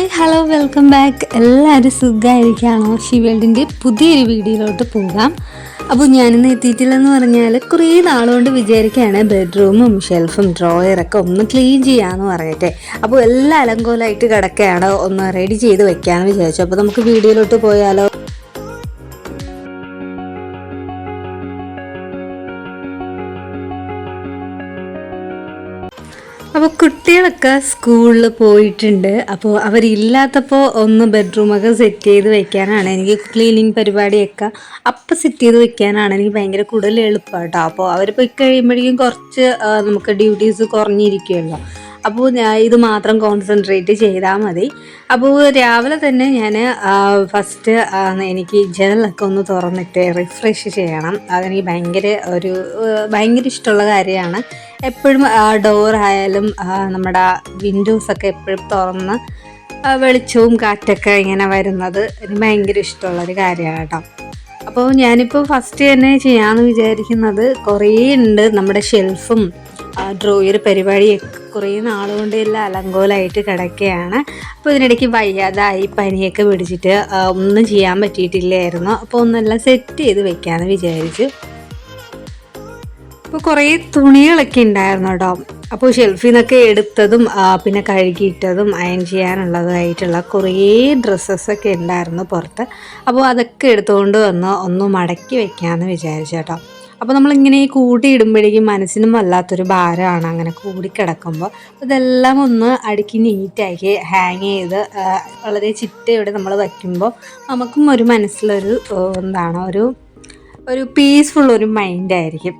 Welcome back എല്ലാവരും സുഖമായിരിക്കുകയാണോ? ഷിവേൾഡിന്റെ പുതിയൊരു വീഡിയോയിലോട്ട് പോകാം. അപ്പോൾ ഞാനിന്ന് എത്തിയിട്ടില്ലെന്ന് പറഞ്ഞാൽ കുറേ നാളുകൊണ്ട് വിചാരിക്കുകയാണ് ബെഡ്റൂമും ഷെൽഫും ഡ്രോയറൊക്കെ ഒന്ന് ക്ലീൻ ചെയ്യാമെന്ന് പറഞ്ഞിട്ട്. അപ്പോൾ എല്ലാം അലങ്കോലമായിട്ട് കിടക്കുകയാണ്. ഒന്ന് റെഡി ചെയ്ത് വെക്കാമെന്ന് വിചാരിച്ചു. അപ്പോൾ നമുക്ക് വീഡിയോയിലോട്ട് പോയാലോ? അപ്പോൾ കുട്ടികളൊക്കെ സ്കൂളിൽ പോയിട്ടുണ്ട്. അപ്പോൾ അവരില്ലാത്തപ്പോൾ ഒന്ന് ബെഡ്റൂമൊക്കെ സെറ്റ് ചെയ്ത് വെക്കാനാണ് എനിക്ക് ക്ലീനിങ് പരിപാടിയൊക്കെ അപ്പം സെറ്റ് ചെയ്ത് വെക്കാനാണ് എനിക്ക് ഭയങ്കര കൂടുതൽ എളുപ്പം കേട്ടോ അപ്പോൾ അവർ പോയി കഴിയുമ്പോഴേക്കും കുറച്ച് നമുക്ക് ഡ്യൂട്ടീസ് കുറഞ്ഞിരിക്കുമല്ലോ. അപ്പോൾ ഞാൻ ഇത് മാത്രം കോൺസെൻട്രേറ്റ് ചെയ്താൽ മതി. അപ്പോൾ രാവിലെ തന്നെ ഞാൻ ഫസ്റ്റ് എനിക്ക് ജനലൊക്കെ ഒന്ന് തുറന്നിട്ട് റിഫ്രഷ് ചെയ്യണം. അതെനിക്ക് ഭയങ്കര ഒരു ഭയങ്കര ഇഷ്ടമുള്ള കാര്യമാണ്. എപ്പോഴും ഡോർ ആയാലും നമ്മുടെ വിൻഡോസൊക്കെ എപ്പോഴും തുറന്ന് വെളിച്ചവും കാറ്റൊക്കെ ഇങ്ങനെ വരുന്നത് എനിക്ക് ഭയങ്കര ഇഷ്ടമുള്ളൊരു കാര്യമാണ് കേട്ടോ. അപ്പോൾ ഞാനിപ്പോൾ ഫസ്റ്റ് തന്നെ ചെയ്യാമെന്ന് വിചാരിക്കുന്നത് കുറേ ഉണ്ട് നമ്മുടെ ഷെൽഫും ഡ്രോയർ പരിപാടിയൊക്കെ കുറേ നാളുകൊണ്ട് എല്ലാം അലങ്കോലമായിട്ട് കിടക്കുകയാണ്. അപ്പോൾ ഇതിനിടയ്ക്ക് വയ്യാതായി പനിയൊക്കെ പിടിച്ചിട്ട് ഒന്നും ചെയ്യാൻ പറ്റിയിട്ടില്ലായിരുന്നു. അപ്പോൾ ഒന്നെല്ലാം സെറ്റ് ചെയ്ത് വെക്കാമെന്ന് വിചാരിച്ചു. അപ്പോൾ കുറേ തുണികളൊക്കെ ഉണ്ടായിരുന്നു കേട്ടോ. അപ്പോൾ ഷെൽഫിൽ നിന്നൊക്കെ എടുത്തതും പിന്നെ കഴുകിയിട്ടതും അയൺ ചെയ്യാനുള്ളതായിട്ടുള്ള കുറേ ഡ്രസ്സസ്സൊക്കെ ഉണ്ടായിരുന്നു പുറത്ത്. അപ്പോൾ അതൊക്കെ എടുത്തുകൊണ്ട് വന്ന് ഒന്ന് മടക്കി വെക്കാമെന്ന് വിചാരിച്ചു കേട്ടോ. അപ്പോൾ നമ്മളിങ്ങനെ ഈ കൂട്ടി ഇടുമ്പോഴേക്കും മനസ്സിനും വല്ലാത്തൊരു ഭാരമാണ് അങ്ങനെ കൂടിക്കിടക്കുമ്പോൾ ഇതെല്ലാം ഒന്ന് അടുക്കി നീറ്റാക്കി ഹാങ് ചെയ്ത് വളരെ ചിട്ടയോടെ നമ്മൾ വയ്ക്കുമ്പോൾ നമുക്കും ഒരു മനസ്സിലൊരു എന്താണ് ഒരു ഒരു പീസ്ഫുൾ ഒരു മൈൻഡായിരിക്കും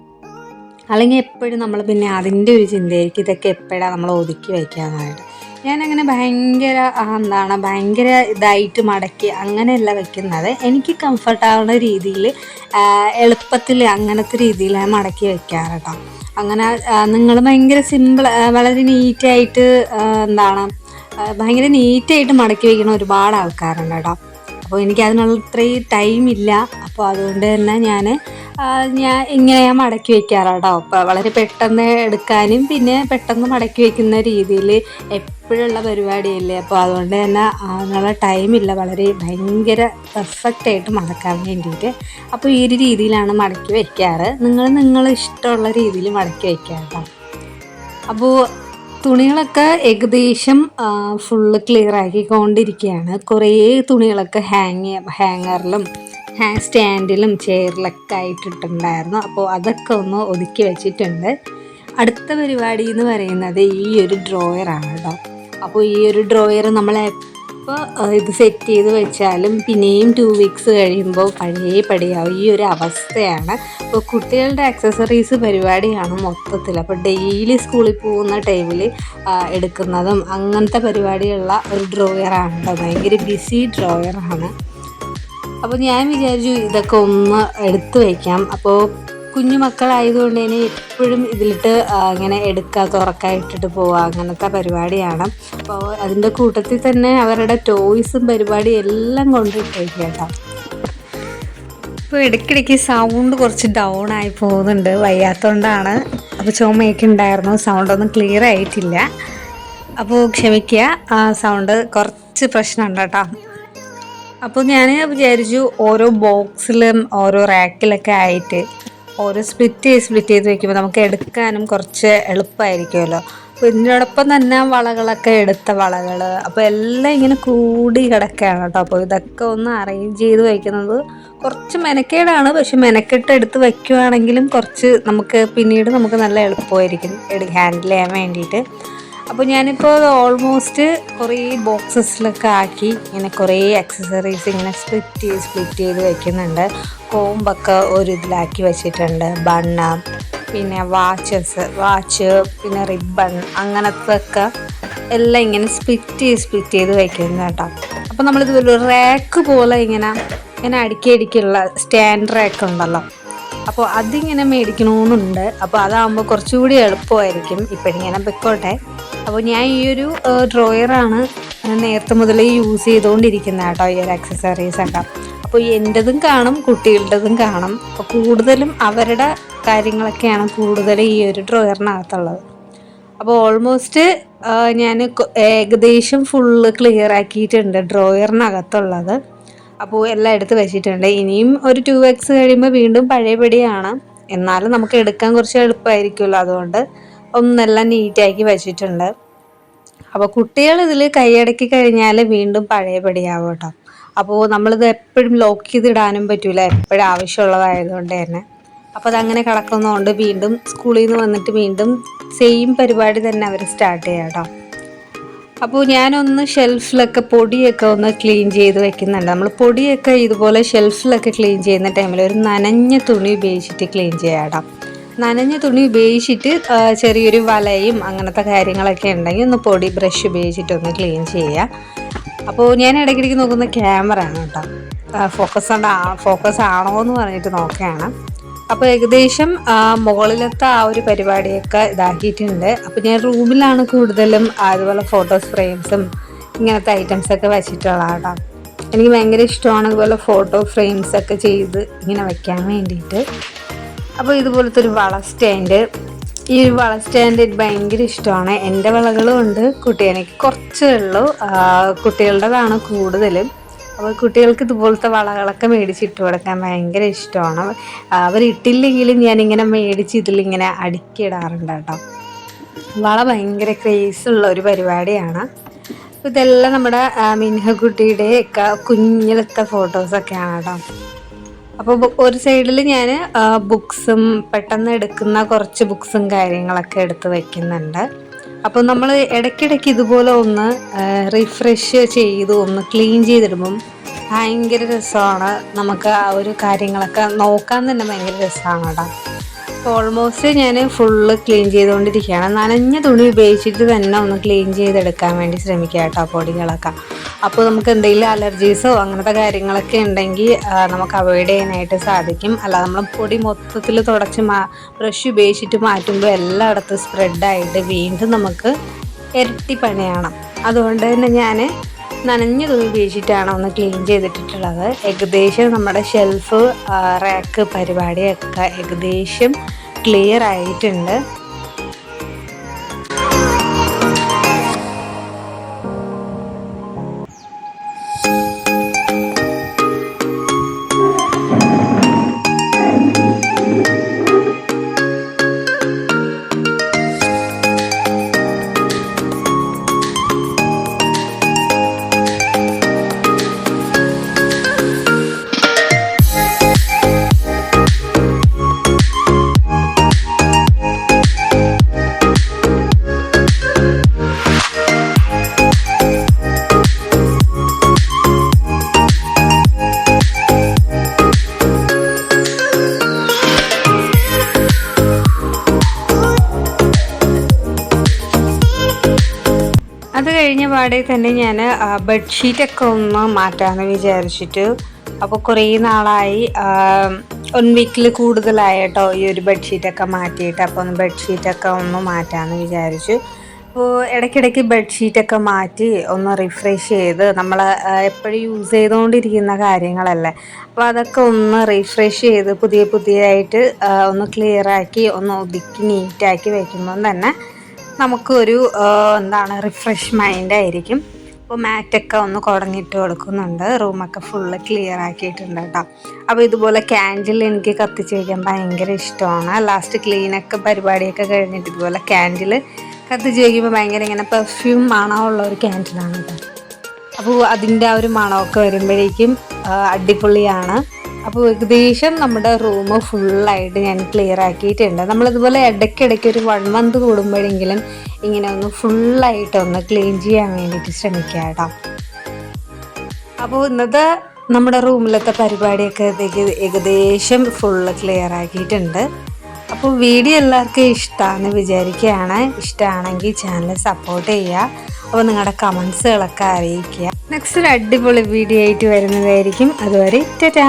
അല്ലെങ്കിൽ എപ്പോഴും നമ്മൾ പിന്നെ അതിന്റെ ഒരു ചിന്തയായിരിക്കും ഇതൊക്കെ എപ്പോഴാണ് നമ്മൾ ഒതുക്കി വയ്ക്കാനായിട്ട്. ഞാനങ്ങനെ ഭയങ്കര എന്താണ് ഭയങ്കര ഇതായിട്ട് മടക്കി അങ്ങനെയല്ല വെക്കുന്നത്. എനിക്ക് കംഫർട്ടാവുന്ന രീതിയിൽ എളുപ്പത്തിൽ അങ്ങനത്തെ രീതിയിലാണ് മടക്കി വെക്കാറ് കേട്ടോ അങ്ങനെ നിങ്ങൾ ഭയങ്കര സിമ്പിൾ വളരെ നീറ്റായിട്ട് എന്താണ് ഭയങ്കര നീറ്റായിട്ട് മടക്കി വയ്ക്കുന്ന ഒരുപാട് ആൾക്കാരുണ്ട് കേട്ടോ അപ്പോൾ എനിക്ക് അതിനുള്ള ഇത്രയും ടൈം ഇല്ല. അപ്പോൾ അതുകൊണ്ട് തന്നെ ഞാൻ ഞാൻ ഇങ്ങനെ ഞാൻ മടക്കി വെക്കാറാട്ടോ. അപ്പോൾ വളരെ പെട്ടെന്ന് എടുക്കാനും പിന്നെ പെട്ടെന്ന് മടക്കി വെക്കുന്ന രീതിയിൽ എപ്പോഴുള്ള പരിപാടിയല്ലേ? അപ്പോൾ അതുകൊണ്ട് തന്നെ അതിനുള്ള ടൈമില്ല വളരെ ഭയങ്കര പെർഫെക്റ്റ് ആയിട്ട് മടക്കാൻ വേണ്ടിയിട്ട്. അപ്പോൾ ഈ ഒരു രീതിയിലാണ് മടക്കി വെക്കാറ്. നിങ്ങൾ നിങ്ങൾ ഇഷ്ടമുള്ള രീതിയിൽ മടക്കി വെക്കാം കേട്ടോ അപ്പോൾ തുണികളൊക്കെ ഏകദേശം ഫുള്ള് ക്ലിയർ ആക്കിക്കൊണ്ടിരിക്കുകയാണ്. കുറേ തുണികളൊക്കെ ഹാങ് ഹാങ്ങറിലും ഹാങ് സ്റ്റാൻഡിലും ചെയറിലൊക്കെ ആയിട്ടിട്ടുണ്ടായിരുന്നു. അപ്പോൾ അതൊക്കെ ഒന്ന് ഒതുക്കി വെച്ചിട്ടുണ്ട്. അടുത്ത പരിപാടി എന്ന് പറയുന്നത് ഈ ഒരു ഡ്രോയറാണ് കേട്ടോ. അപ്പോൾ ഈ ഒരു ഡ്രോയർ നമ്മൾ എപ്പോൾ ഇത് സെറ്റ് ചെയ്ത് വെച്ചാലും പിന്നെയും ടു വീക്സ് കഴിയുമ്പോൾ പഴയ പടിയാവും. ഈ ഒരു അവസ്ഥയാണ്. അപ്പോൾ കുട്ടികളുടെ അക്സസറീസ് പരിപാടിയാണ് മൊത്തത്തിൽ. അപ്പോൾ ഡെയിലി സ്കൂളിൽ പോകുന്ന ടൈമിൽ എടുക്കുന്നതും അങ്ങനത്തെ പരിപാടിയുള്ള ഒരു ഡ്രോയറാണ് കേട്ടോ. ഭയങ്കര ബിസി ഡ്രോയറാണ് അപ്പോൾ ഞാൻ വിചാരിച്ചു ഇതൊക്കെ ഒന്ന് എടുത്തു വയ്ക്കാം അപ്പോൾ കുഞ്ഞു മക്കളായതുകൊണ്ട് തന്നെ എപ്പോഴും ഇതിലിട്ട് ഇങ്ങനെ എടുക്കുക തുറക്കുക ഇട്ടിട്ട് പോവുക അങ്ങനത്തെ പരിപാടിയാണ്. അപ്പോൾ അതിന്റെ കൂട്ടത്തിൽ തന്നെ അവരുടെ ടോയ്സും പരിപാടിയും എല്ലാം കൊണ്ടിട്ടേക്ക് കേട്ടോ ഇപ്പോൾ ഇടയ്ക്കിടയ്ക്ക് സൗണ്ട് കുറച്ച് ഡൗൺ ആയി പോകുന്നുണ്ട്. വയ്യാത്തതുകൊണ്ടാണ് അപ്പോൾ ചുമയൊക്കെ ഉണ്ടായിരുന്നു. സൗണ്ടൊന്നും ക്ലിയർ ആയിട്ടില്ല. അപ്പോൾ ക്ഷമിക്കുക ആ സൗണ്ട് കുറച്ച് പ്രശ്നമുണ്ട് കേട്ടോ. അപ്പോൾ ഞാൻ വിചാരിച്ചു ഓരോ ബോക്സിലും ഓരോ റാക്കിലൊക്കെ ആയിട്ട് ഓരോ സ്പ്ലിറ്റ് ചെയ്ത് സ്പ്ലിറ്റ് ചെയ്ത് വെക്കുമ്പോൾ നമുക്ക് എടുക്കാനും കുറച്ച് എളുപ്പമായിരിക്കുമല്ലോ അപ്പോൾ ഇതിനോടൊപ്പം തന്നെ വളകളൊക്കെ എടുത്ത വളകൾ അപ്പോൾ എല്ലാം ഇങ്ങനെ കൂടി കിടക്കുകയാണ് കേട്ടോ. അപ്പോൾ ഇതൊക്കെ ഒന്ന് അറേഞ്ച് ചെയ്ത് വയ്ക്കുന്നത് കുറച്ച് മെനക്കേടാണ്. പക്ഷെ മെനക്കെട്ട് എടുത്ത് വയ്ക്കുവാണെങ്കിലും കുറച്ച് നമുക്ക് പിന്നീട് നമുക്ക് നല്ല എളുപ്പമായിരിക്കും. ഹാൻഡിൽ ചെയ്യാൻ വേണ്ടിയിട്ട്. അപ്പോൾ ഞാനിപ്പോൾ ഓൾമോസ്റ്റ് കുറേ ബോക്സസിലൊക്കെ ആക്കി ഇങ്ങനെ കുറേ അക്സസറീസ് ഇങ്ങനെ സ്പ്ലിറ്റ് ചെയ്ത് സ്പ്ലിറ്റ് ചെയ്ത് വെക്കുന്നുണ്ട്. കോമ്പൊക്കെ ഒരു ഇതിലാക്കി വെച്ചിട്ടുണ്ട്. ബണ്ണ് പിന്നെ വാച്ചസ് വാച്ച് പിന്നെ റിബൺ അങ്ങനത്തെ ഒക്കെ എല്ലാം ഇങ്ങനെ സ്പ്ലിറ്റ് ചെയ്ത് സ്പ്ലിറ്റ് ചെയ്ത് വെക്കുന്നത് കേട്ടോ. അപ്പോൾ നമ്മളിത് ഒരു റാക്ക് പോലെ ഇങ്ങനെ ഇങ്ങനെ അടുക്കി അടുക്കിയുള്ള സ്റ്റാൻഡ് റാക്ക് ഉണ്ടല്ലോ. അപ്പോൾ അതിങ്ങനെ മേടിക്കണമെന്നുണ്ട് അപ്പോൾ അതാകുമ്പോൾ കുറച്ചുകൂടി എളുപ്പമായിരിക്കും. ഇപ്പോഴിങ്ങനെ പൊയ്ക്കോട്ടെ അപ്പോൾ ഞാൻ ഈ ഒരു ഡ്രോയറാണ് നേരത്തെ മുതലേ യൂസ് ചെയ്തുകൊണ്ടിരിക്കുന്നത് കേട്ടോ ഈ ഒരു അക്സസറീസ് ഒക്കെ. അപ്പോൾ എന്റെതും കാണും കുട്ടികളുടേതും കാണും. അപ്പോൾ കൂടുതലും അവരുടെ കാര്യങ്ങളൊക്കെയാണ് കൂടുതൽ ഈ ഒരു ഡ്രോയറിനകത്തുള്ളത് അപ്പോൾ ഓൾമോസ്റ്റ് ഞാൻ ഏകദേശം ഫുള്ള് ക്ലിയർ ആക്കിയിട്ടുണ്ട് ഡ്രോയറിനകത്തുള്ളത് അപ്പോൾ എല്ലാം എടുത്ത് വെച്ചിട്ടുണ്ട്. ഇനിയും ഒരു ടു എക്സ് കഴിയുമ്പോൾ വീണ്ടും പഴയപടിയാണ്. എന്നാലും നമുക്ക് എടുക്കാൻ കുറച്ച് എളുപ്പമായിരിക്കുമല്ലോ അതുകൊണ്ട്. ഒന്നെല്ലാം നീറ്റാക്കി വെച്ചിട്ടുണ്ട്. അപ്പോൾ കുട്ടികൾ ഇതിൽ കൈയടക്കി കഴിഞ്ഞാൽ വീണ്ടും പഴയപടിയാവും കേട്ടോ. അപ്പോൾ നമ്മളിത് എപ്പോഴും ലോക്ക് ചെയ്തിടാനും പറ്റില്ല എപ്പോഴും ആവശ്യമുള്ളതായതുകൊണ്ട് തന്നെ. അപ്പോൾ അതങ്ങനെ കിടക്കുന്നതുകൊണ്ട് വീണ്ടും സ്കൂളിൽ നിന്ന് വന്നിട്ട് വീണ്ടും സെയിം പരിപാടി തന്നെ അവർ സ്റ്റാർട്ട് ചെയ്യാം കേട്ടോ. അപ്പോൾ ഞാനൊന്ന് ഷെൽഫിലൊക്കെ പൊടിയൊക്കെ ഒന്ന് ക്ലീൻ ചെയ്ത് വെക്കുന്നുണ്ട്. നമ്മൾ പൊടിയൊക്കെ ഇതുപോലെ ഷെൽഫിലൊക്കെ ക്ലീൻ ചെയ്യുന്ന ടൈമിൽ ഒരു നനഞ്ഞ തുണി ഉപയോഗിച്ചിട്ട് ക്ലീൻ ചെയ്യാം നനഞ്ഞ തുണി ഉപയോഗിച്ചിട്ട് ചെറിയൊരു വലയും അങ്ങനത്തെ കാര്യങ്ങളൊക്കെ ഉണ്ടെങ്കിൽ ഒന്ന് പൊടി ബ്രഷ് ഉപയോഗിച്ചിട്ടൊന്ന് ക്ലീൻ ചെയ്യുക. അപ്പോൾ ഞാൻ ഇടയ്ക്കിടയ്ക്ക് നോക്കുന്ന ക്യാമറ ആണ് കേട്ടോ. ഫോക്കസ് ഫോക്കസ് ആണോ എന്ന് പറഞ്ഞിട്ട് നോക്കുകയാണ്. അപ്പോൾ ഏകദേശം മുകളിലത്തെ ആ ഒരു പരിപാടിയൊക്കെ ഇതാക്കിയിട്ടുണ്ട്. അപ്പോൾ ഞാൻ റൂമിലാണ് കൂടുതലും അതുപോലെ ഫോട്ടോസ് ഫ്രെയിംസും ഇങ്ങനത്തെ ഐറ്റംസൊക്കെ വെച്ചിട്ടുള്ള കേട്ടോ. എനിക്ക് ഭയങ്കര ഇഷ്ടമാണ് ഇതുപോലെ ഫോട്ടോ ഫ്രെയിംസൊക്കെ ചെയ്ത് ഇങ്ങനെ വയ്ക്കാൻ വേണ്ടിയിട്ട്. അപ്പോൾ ഇതുപോലത്തെ ഒരു വള സ്റ്റാൻഡ് ഈ ഒരു വള സ്റ്റാൻഡ് ഭയങ്കര ഇഷ്ടമാണ്. എന്റെ വളകളും ഉണ്ട്. കുട്ടിയെനിക്ക് കുറച്ചേ ഉള്ളൂ. കുട്ടികളുടേതാണ് കൂടുതലും. അപ്പോൾ കുട്ടികൾക്ക് ഇതുപോലത്തെ വളകളൊക്കെ മേടിച്ചിട്ട് കൊടുക്കാൻ ഭയങ്കര ഇഷ്ടമാണ്. അവരിട്ടില്ലെങ്കിലും ഞാനിങ്ങനെ മേടിച്ച് ഇതിലിങ്ങനെ അടുക്കിയിടാറുണ്ട് കേട്ടോ. വള ഭയങ്കര ക്രേസ് ഉള്ള ഒരു പരിപാടിയാണ്. ഇതെല്ലാം നമ്മുടെ മിൻഹക്കുട്ടിയുടെ ഒക്കെ കുഞ്ഞിലത്തെ ഫോട്ടോസൊക്കെയാണ് കേട്ടോ. അപ്പോൾ ഒരു സൈഡിൽ ഞാൻ ബുക്സും പെട്ടെന്ന് എടുക്കുന്ന കുറച്ച് ബുക്സും കാര്യങ്ങളൊക്കെ എടുത്ത് വെക്കുന്നുണ്ട്. അപ്പോൾ നമ്മൾ ഇടയ്ക്കിടയ്ക്ക് ഇതുപോലെ ഒന്ന് റിഫ്രഷ് ചെയ്ത് ഒന്ന് ക്ലീൻ ചെയ്തിടുമ്പം ഭയങ്കര രസമാണ്. നമുക്ക് ആ ഒരു കാര്യങ്ങളൊക്കെ നോക്കാൻ തന്നെ ഭയങ്കര രസമാണ് കേട്ടോ. ഓൾമോസ്റ്റ് ഞാൻ ഫുള്ള് ക്ലീൻ ചെയ്തുകൊണ്ടിരിക്കുകയാണ് നനഞ്ഞ തുണി ഉപയോഗിച്ചിട്ട് തന്നെ ഒന്ന് ക്ലീൻ ചെയ്തെടുക്കാൻ വേണ്ടി ശ്രമിക്കുക കേട്ടോ പൊടികളൊക്കെ. അപ്പോൾ നമുക്ക് എന്തെങ്കിലും അലർജീസോ അങ്ങനത്തെ കാര്യങ്ങളൊക്കെ ഉണ്ടെങ്കിൽ നമുക്ക് അവോയ്ഡ് ചെയ്യാനായിട്ട് സാധിക്കും. അല്ലാതെ നമ്മൾ പൊടി മൊത്തത്തിൽ തുടച്ച് മാ ബ്രഷ് ഉപയോഗിച്ചിട്ട് മാറ്റുമ്പോൾ എല്ലായിടത്തും സ്പ്രെഡായിട്ട് വീണ്ടും നമുക്ക് ഇരട്ടി പണിയാണ്. അതുകൊണ്ട് തന്നെ ഞാൻ നനഞ്ഞ തുണി ഉപയോഗിച്ചിട്ടാണ് ഒന്ന് ക്ലീൻ ചെയ്തിട്ടുള്ളത് ഏകദേശം നമ്മുടെ ഷെൽഫ് റാക്ക് പരിപാടിയൊക്കെ ഏകദേശം ക്ലിയർ ആയിട്ടുണ്ട്. കഴിഞ്ഞ പാടെ തന്നെ ഞാൻ ബെഡ്ഷീറ്റൊക്കെ ഒന്ന് മാറ്റാമെന്ന് വിചാരിച്ചിട്ട് അപ്പോൾ കുറേ നാളായി വൺ വീക്കിൽ കൂടുതലായിട്ടോ ഈ ഒരു ബെഡ്ഷീറ്റൊക്കെ മാറ്റിയിട്ട് അപ്പോൾ ഒന്ന് ബെഡ്ഷീറ്റൊക്കെ ഒന്ന് മാറ്റാമെന്ന് വിചാരിച്ചു. അപ്പോൾ ഇടയ്ക്കിടയ്ക്ക് ബെഡ്ഷീറ്റൊക്കെ മാറ്റി ഒന്ന് റിഫ്രഷ് ചെയ്ത് നമ്മൾ എപ്പോഴും യൂസ് ചെയ്തുകൊണ്ടിരിക്കുന്ന കാര്യങ്ങളല്ലേ. അപ്പോൾ അതൊക്കെ ഒന്ന് റിഫ്രഷ് ചെയ്ത് പുതിയ പുതിയതായിട്ട് ഒന്ന് ക്ലിയറാക്കി ഒന്ന് ഒതുക്കി നീറ്റാക്കി വയ്ക്കുമ്പം തന്നെ നമുക്കൊരു എന്താണ് റിഫ്രഷ് മൈൻഡ് ആയിരിക്കും. അപ്പോൾ മാറ്റൊക്കെ ഒന്ന് കുടഞ്ഞിട്ട് കൊടുക്കുന്നുണ്ട്. റൂമൊക്കെ ഫുള്ള് ക്ലിയർ ആക്കിയിട്ടുണ്ട് കേട്ടോ അപ്പോൾ ഇതുപോലെ ക്യാൻഡിൽ എനിക്ക് കത്തിച്ച് വയ്ക്കാൻ ഭയങ്കര ഇഷ്ടമാണ്. ലാസ്റ്റ് ക്ലീനൊക്കെ പരിപാടിയൊക്കെ കഴിഞ്ഞിട്ട് ഇതുപോലെ ക്യാൻഡിൽ കത്തിച്ച് വയ്ക്കുമ്പോൾ ഭയങ്കര ഇങ്ങനെ പെർഫ്യൂം മണമുള്ള ഒരു ക്യാൻഡിലാണ് കേട്ടോ അപ്പോൾ അതിന്റെ ആ ഒരു മണമൊക്കെ വരുമ്പോഴേക്കും അടിപൊളിയാണ്. അപ്പോൾ ഏകദേശം നമ്മുടെ റൂം ഫുള്ളായിട്ട് ഞാൻ ക്ലിയർ ആക്കിയിട്ടുണ്ട്. നമ്മളിതുപോലെ ഇടയ്ക്കിടയ്ക്ക് ഒരു വൺ മന്ത് കൂടുമ്പോഴെങ്കിലും ഇങ്ങനെ ഒന്ന് ഫുള്ളായിട്ടൊന്ന് ക്ലീൻ ചെയ്യാൻ വേണ്ടിയിട്ട് ശ്രമിക്കുക കേട്ടോ. അപ്പോൾ ഇന്നത്തെ നമ്മുടെ റൂമിലത്തെ പരിപാടിയൊക്കെ ഏകദേശം ഫുള്ള് ക്ലിയർ ആക്കിയിട്ടുണ്ട്. അപ്പോൾ വീഡിയോ എല്ലാവർക്കും ഇഷ്ടമാണെന്ന് വിചാരിക്കുകയാണ്. ഇഷ്ടമാണെങ്കിൽ ചാനൽ സപ്പോർട്ട് ചെയ്യുക. അപ്പോൾ നിങ്ങളുടെ കമൻസുകളൊക്കെ അറിയിക്കുക. നെക്സ്റ്റ് ഒരു അടിപൊളി വീഡിയോ ആയിട്ട് വരുന്നതായിരിക്കും. അതുവരെ ടാ